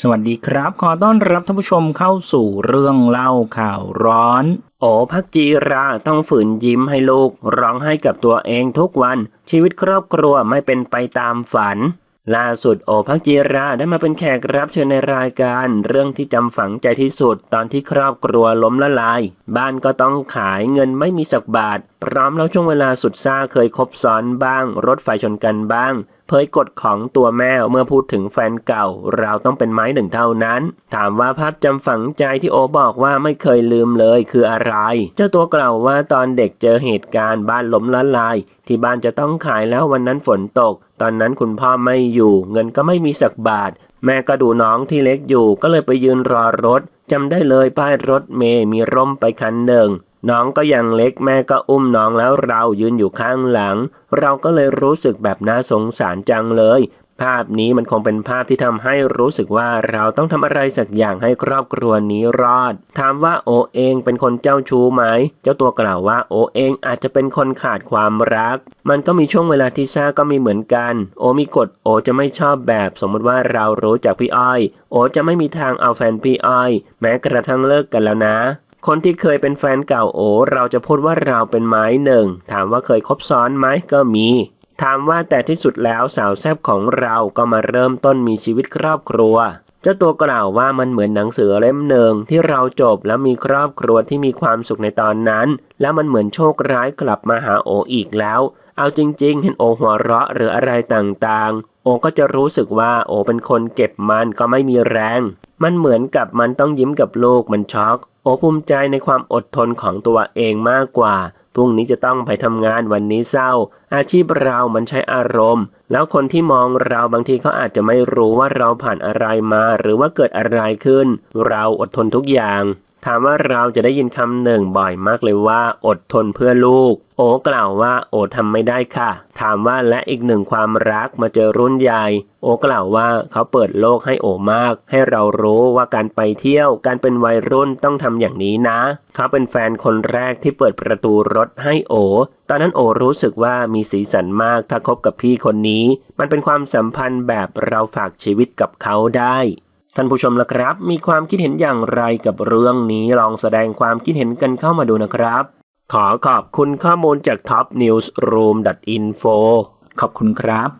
สวัสดีครับ ขอต้อนรับท่านผู้ชมเข้าสู่เรื่องเล่าข่าวร้อน โอพักจีราต้องฝืนยิ้มให้ลูก ร้องไห้กับตัวเองทุกวัน ชีวิตครอบครัวไม่เป็นไปตามฝัน ล่าสุดโอพักจีราได้มาเป็นแขกรับเชิญในรายการ เรื่องที่จำฝังใจที่สุดตอนที่ครอบครัวล้มละลาย บ้านก็ต้องขายเงินไม่มีสักบาท พร้อมแล้วช่วงเวลาสุดซ่าเคยคบซ้อนบ้าง รถไฟชนกันบ้าง เผยกฎของตัวแม่เมื่อพูดถึงแฟนเก่า เราต้องเป็นไม้หนึ่งเท่านั้น ถามว่าภาพจำฝังใจที่โอบอกว่าไม่เคยลืมเลยคืออะไร เจ้าตัวกล่าวว่าตอนเด็กเจอเหตุการณ์บ้านล้มละลาย ที่บ้านจะต้องขายแล้ววันนั้นฝนตก ตอนนั้นคุณพ่อไม่อยู่ เงินก็ไม่มีสักบาท แม่ก็ดูน้องที่เล็กอยู่ก็เลยไปยืนรอรถจำได้เลยป้ายรถเมย์มีร่มไปคันหนึ่ง น้องก็ยังเล็กแม่ก็อุ้มน้องแล้วเรายืนอยู่ข้างหลัง เราก็เลยรู้สึกแบบน่าสงสารจังเลย ภาพนี้มันคงเป็นภาพที่ทำให้รู้สึกว่าเราต้องทำอะไรสักอย่างให้ครอบครัวนี้รอด ถามว่าโอเองเป็นคนเจ้าชู้ไหม เจ้าตัวกล่าวว่าโอเองอาจจะเป็นคนขาดความรัก มันก็มีช่วงเวลาที่ซ่าก็มีเหมือนกัน โอมีกฎโอจะไม่ชอบแบบสมมติว่าเรารู้จักพี่อ้อย โอจะไม่มีทางเอาแฟนพี่อ้อย แม้กระทั่งเลิกกันแล้วนะ คนที่เคยเป็นแฟนเก่าโอ เราจะพูดว่าเราเป็นไม้หนึ่ง ถามว่าเคยคบซ้อนไหมก็มี ถามว่าแต่ที่สุดแล้วสาวแซบของเราก็มาเริ่มต้นมีชีวิตครอบครัว เจ้าตัวกล่าวว่ามันเหมือนหนังสือเล่มหนึ่งที่เราจบแล้วมีครอบครัวที่มีความสุขในตอนนั้น แล้วมันเหมือนโชคร้ายกลับมาหาโออีกแล้ว เอาจริง ๆ เห็นโอหัวเราะหรืออะไรต่างๆ โอก็จะรู้สึกว่าโอเป็นคนเก็บมันก็ไม่มีแรง มันเหมือนกับมันต้องยิ้มกับโลกมันช็อก โอภูมิใจในความอดทนของตัวเองมากกว่า พรุ่งนี้จะต้องไปทำงานวันนี้เศร้า อาชีพเรามันใช้อารมณ์ แล้วคนที่มองเราบางทีเขาอาจจะไม่รู้ว่าเราผ่านอะไรมา หรือว่าเกิดอะไรขึ้น เราอดทนทุกอย่าง ถามว่าเราจะได้ยินคำหนึ่งบ่อยมากเลยว่า อดทนเพื่อลูก โอกล่าวว่าโอทำไม่ได้ค่ะ ถามว่าและอีกหนึ่งความรักมาเจอรุ่นใหญ่ โอกล่าวว่าเขาเปิดโลกให้โอมาก ให้เรารู้ว่าการไปเที่ยว การเป็นวัยรุ่นต้องทำอย่างนี้นะ เขาเป็นแฟนคนแรกที่เปิดประตูรถให้โอ ตอนนั้นโอรู้สึกว่ามีสีสันมากถ้าคบกับพี่คนนี้ มันเป็นความสัมพันธ์แบบเราฝากชีวิตกับเขาได้ ท่านผู้ชมละครับ มีความคิดเห็นอย่างไรกับเรื่องนี้ลองแสดงความคิดเห็นกันเข้ามาดูนะครับ ขอขอบคุณข้อมูลจาก topnewsroom.info ขอบคุณครับ